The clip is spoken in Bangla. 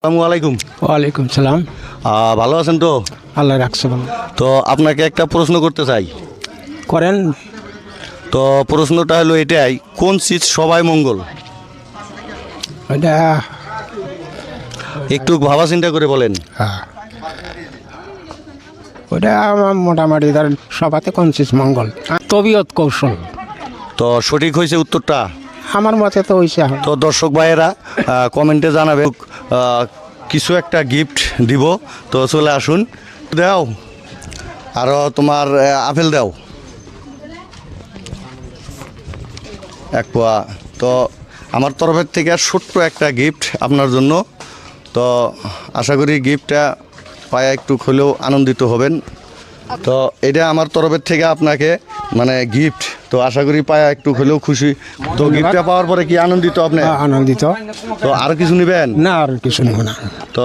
আসসালামু আলাইকুম। ওয়ালাইকুম সালাম। ভালো আছেন তো? আল্লাহ রাখছে ভালো। তো আপনাকে একটা প্রশ্ন করতে চাই। করেন। তো প্রশ্নটা হলো এটাই কোন চিজ সবাই মঙ্গল? ওইটা একটু ভাবা চিন্তা করে বলেন। হ্যাঁ। ওইটা আমার মোটামুটি ধরেন সবাতে কনসিস মঙ্গল? তবিয়ত কৌশল। তো সঠিক হয়েছে উত্তরটা? আমার মতে তো হয়েছে তো দর্শক ভাইয়েরা কমেন্টে জানাবে কিছু একটা গিফট দিব। তো চলে আসুন। দাও। আরও তোমার আপেল দাও। এক পোয়া। তো আমার তরফের থেকে ছোট্ট একটা গিফট আপনার জন্য। তো আশা করি গিফটটা পায়ে একটু হলেও আনন্দিত হবেন। তো এটা আমার তরফের থেকে আপনাকে মানে গিফট তো আশা করি পায়া একটু হলেও খুশি। তো গিফটটা পাওয়ার পরে কি আনন্দিত আপনি? আনন্দিত। তো আরও কিছু নেবেন? না আর কিছু নেব না। তো